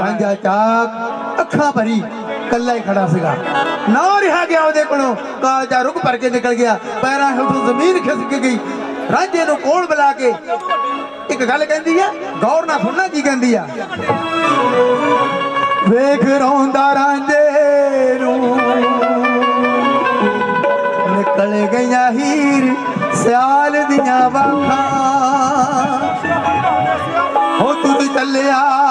ਰਾਂਝਾ ਚਾਕ, ਅੱਖਾਂ ਭਰੀ ਕੱਲਾ ਹੀ ਖੜਾ ਸੀਗਾ। ਨਾ ਰਿਹਾ ਗਿਆ ਉਹਦੇ ਕੋਲੋਂ ਕਾਲਜਾ ਰੁਕ ਭਰ ਕੇ ਨਿਕਲ ਗਿਆ, ਪੈਰਾਂ ਹੇਠੋਂ ਜ਼ਮੀਨ ਖਿਸਕ ਗਈ। ਰਾਂਝੇ ਨੂੰ ਕੋਲ ਬੁਲਾ ਕੇ ਇੱਕ ਗੱਲ ਕਹਿੰਦੀ ਆ, ਗੌਰ ਨਾਲ ਸੁਣਨਾ ਕੀ ਕਹਿੰਦੀ ਆ? ਵੇਖ ਰੋਂਦਾ ਰਾਂਝੇ ਨੂੰ। ਨਿਕਲ ਗਈਆਂ ਹੀਰ ਸਿਆਲ ਦੀਆਂ ਵਾਖਾਂ। ਹੋ ਤੂੰ ਚੱਲਿਆ।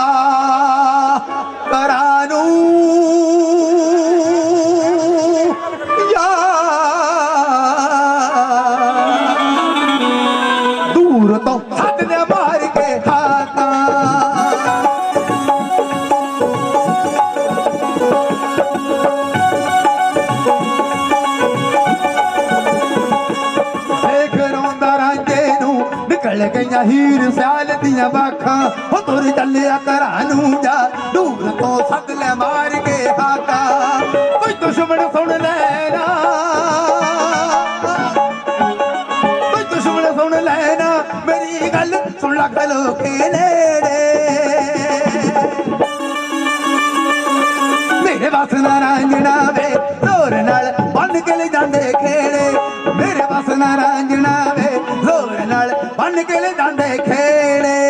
ਨਿਕਲ ਗਈਆਂ ਹੀਰ ਸਿਆਲ ਦੀਆਂ ਬਾਖਾਂ। ਹੋ ਤੁਰ ਚੱਲਿਆ ਘਰਾਂ ਨੂੰ ਜਾ ਦੂਰ ਤੋਂ ਸੱਦ ਲੈ ਮਾਰ ਕੇ ਹਾਕਾ। ਕੋਈ ਦੁਸ਼ਮਣ ਸੁਣ ਲੈਣਾ ਕੋਈ ਦੁਸ਼ਮਣ ਸੁਣ ਲੈਣਾ ਮੇਰੀ ਗੱਲ ਸੁਣ ਲੈ ਖਲੋ ਕੇ ਨੇੜੇ। ਮੇਰੇ ਬਸ ਨਾ ਰਾਂਝਣਾ ਵੇ, ਜ਼ੋਰ ਨਾਲ ਬੰਨ ਕੇ ਲੈ ਜਾਂਦੇ ਖੇੜੇ। ਮੇਰੇ ਬਸ ਨਾ ਰਾਂਝਣਾ ਨਾਲ ਬੰਨ ਜਾਂਦੇ ਖੇੜੇ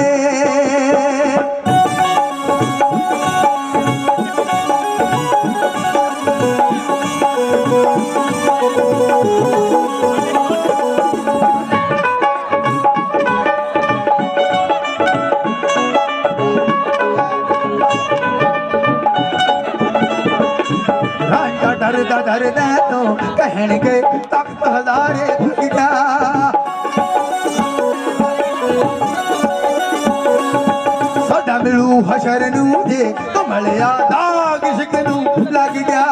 ਡਰਦਾ ਡਰਦਾ ਤੋਂ ਕਹਿਣਗੇ ਤਖਤ ਹਜ਼ਾਰੇ ਗਿਆ ਮਿਲੂ ਹਸ਼ਰ ਨੂੰ ਜੇ ਕਮਲਿਆ ਦਾਗ ਇਸ਼ਕ ਨੂੰ ਲੱਗ ਗਿਆ।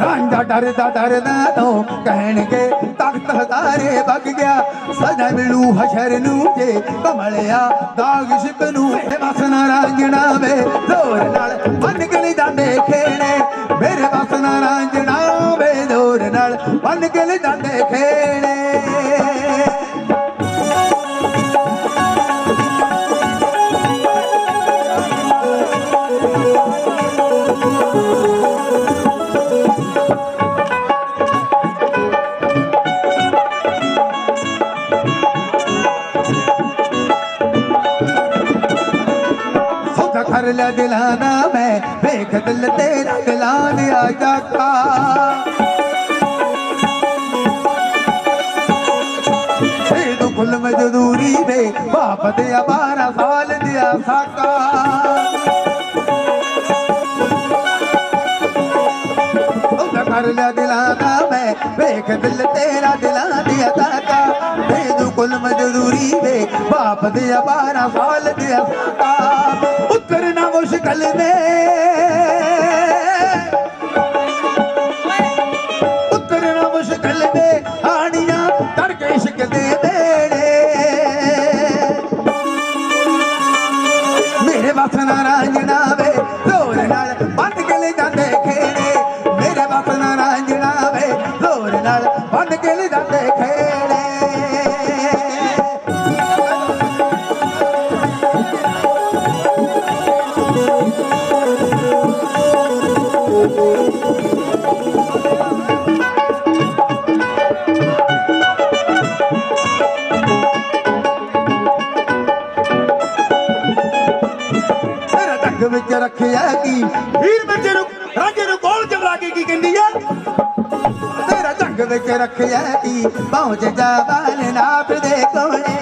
ਰਾਂਝਾ ਡਰਦਾ ਡਰਦਾ ਤੋਂ ਕਹਿਣਗੇ ਤਖਤ ਹਜ਼ਾਰੇ ਵਗ ਗਿਆ। ਸਦਾ ਮਿਲੂ ਹਸ਼ਰ ਨੂੰ ਜੇ ਕਮਲਿਆ ਦਾਗ ਇਸ਼ਕ ਨੂੰ ਵਸਨਾ ਰਾਂਝਣਾ ਵੇ, ਜ਼ੋਰ ਨਾਲ ਬੰਨ ਕੇ ਜਾਂਦੇ ਖੇੜੇ ਮੇਰੇ ਵਸਨਾ ਰਾਂਝਣਾ ਵੇ, ਜ਼ੋਰ ਨਾਲ ਬੰਨ ਕੇ ਲੈ ਜਾਂਦੇ ਖੇੜੇ ਸੌਦਾ ਕਰ ਲੈ ਦਿਲਾਨਾ ਮੈਂ। ਵੇਖ ਦਿਲ ਤੇਰਾ ਦਿਲਾਂ ਦਿਆ ਜਾਕਾ ਏ ਤੂੰ ਕੁੱਲ ਮਜ਼ਦੂਰੀ ਵੇ, ਬਾਪ ਦੇ 12 ਸਾਲ ਦਿਆ ਸਾਕਾ। ਉਹਦਾ ਕਰ ਲਿਆ ਦਿਲਾਨਾ ਮੈਂ, ਵੇਖ ਦਿਲ ਤੇਰਾ ਦਿਲਾਂ ਦੀ ਅਦਾਕਾ ਵੇ ਤੂੰ ਕੁੱਲ ਮਜ਼ਦੂਰੀ ਵੇ ਬਾਪ ਢੰਗ ਵਿੱਚ ਰੱਖਿਆ ਕੀ? ਹੀਰ ਬੱਚੇ ਨੂੰ ਰਾਂਝੇ ਨੂੰ ਕੋਲ ਚਮਲਾ ਕੇ ਕੀ ਕਹਿੰਦੀ ਆ? ਤੇਰਾ ਢੰਗ ਵਿੱਚ ਰੱਖਿਆ ਕੀ? ਪਹੁੰਚ ਜਾ ਬਾਲਨਾਥ ਦੇ ਕੋਲੇ।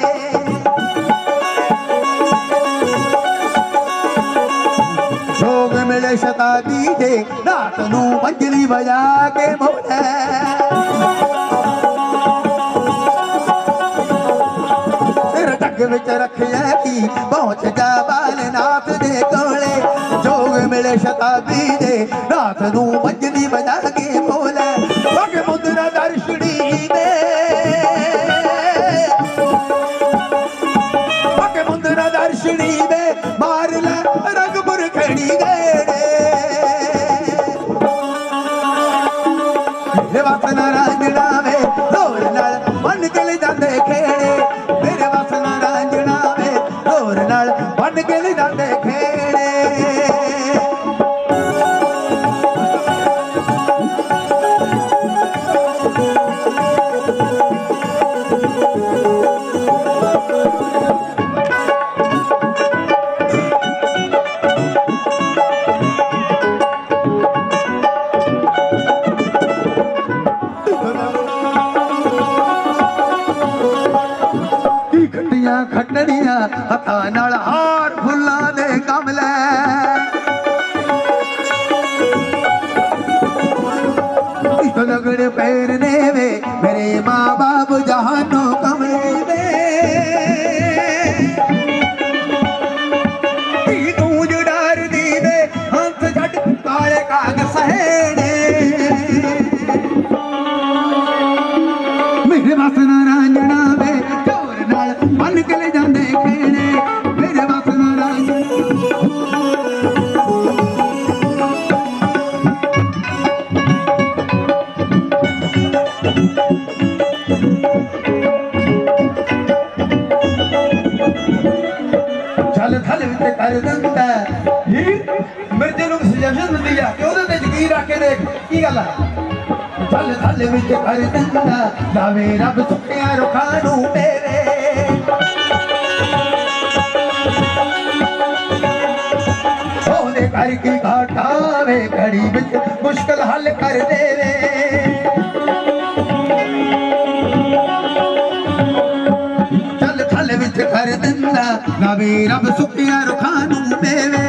ਸੋਗ ਮਿਲੇ ਸ਼ਤਾਬੀ ਦੇ ਰਾਤ ਨੂੰ ਮੰਜਲੀ ਵਜਾ ਕੇ ਮੋਲੇ ਤੇਰੇ ਢੱਗ ਵਿੱਚ ਰੱਖਿਆ ਕੀ? ਪਹੁੰਚ ਜਾ ਬਾਲਨਾਥ ਦੇ ਕੋਲੇ। ਜੋਗ ਮਿਲੇ ਸ਼ਤਾਬੀ ਦੇ। ਰਾਤ ਨੂੰ ਮੰਜਲੀ ਵਜਾ ਕੇ ਬੋਲੇ। ਵਗ ਮੁੰਦਰਾ ਦਰਸ਼ੜੀ ਨੇ ਵਗ ਮੁੰਦਰਾ ਦਰਸ਼ੜੀ ਨੇ ਮਾਰ ਲੈ ਰੰਗਪੁਰ ਖੜੀ ਗਏ ਮੇਰੇ ਵਸਨ ਰਾਂਝਣਾ ਵੇ ਜ਼ੋਰ ਨਾਲ ਮੰਨ ਕੇ ਜਾਂਦੇ ਖੇੜੇ। ਮੇਰੇ ਵਸਨ ਰਾਂਝਣਾ ਬੰਨ ਕੇ ਲੈ ਜਾਂਦੇ ਖੇੜੇ। ਕੀ ਖੱਟੀਆਂ ਖੱਟਣੀਆਂ ਹੱਥਾਂ ਨਾਲ ਹਾਰ ਫੁੱਲਾਂ ਦੇ ਕਮਲੇ ਇੱਕ ਲਗੜ ਪੈਰ ਬੰਨ ਜਾਂਦੇ ਖੇੜੇ, ਮੇਰੇ ਵਾਸਨਾ ਚੱਲ ਥਲ ਵਿੱਚ ਕਰ ਦਿੰਦਾ ਹੀ। ਮਿਰਜੇ ਨੂੰ ਸੁਜੈਸ਼ਨ ਦਿੰਦੀ ਆ ਕਿ ਉਹਦੇ ਤੇ ਯਕੀਨ ਰੱਖ ਕੇ ਦੇਖ, ਕੀ ਗੱਲ ਆ? ਥਲ ਥਲ ਵਿੱਚ ਕਰ ਦਿੰਦਾ ਲਾਵੇ ਰੱਬ ਸੁੱਕਿਆ ਰੁੱਖਾਂ ਨੂੰ ਮੇਰੇ ਉਹਦੇ ਕਰ ਕੀ ਘੜੀ ਵਿੱਚ ਮੁਸ਼ਕਲ ਹੱਲ ਕਰ ਦੇਵੇ। ਕਰ ਦਿੰਦਾ ਲਾਵੇ ਰੱਬ ਸੁੱਕਿਆ ਰੁਖਾਂ ਨੂੰ ਦੇਵੇ।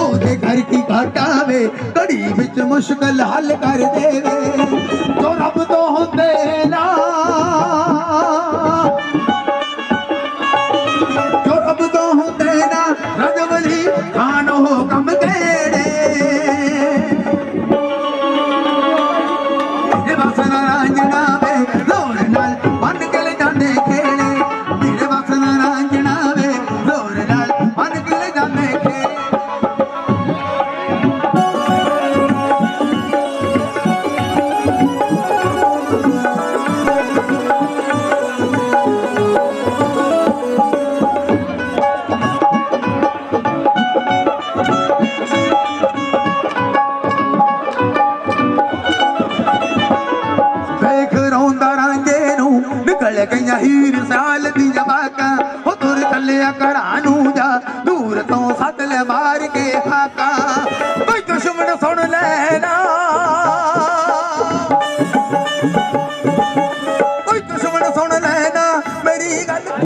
ਉਹਦੇ ਘਰ ਕੀ ਘਾਟਾਵੇ ਘੜੀ ਵਿੱਚ ਮੁਸ਼ਕਲ ਹੱਲ ਕਰ ਦੇਵੇ। ਜੋ ਰੱਬ ਤੋਂ ਹੁੰਦੇ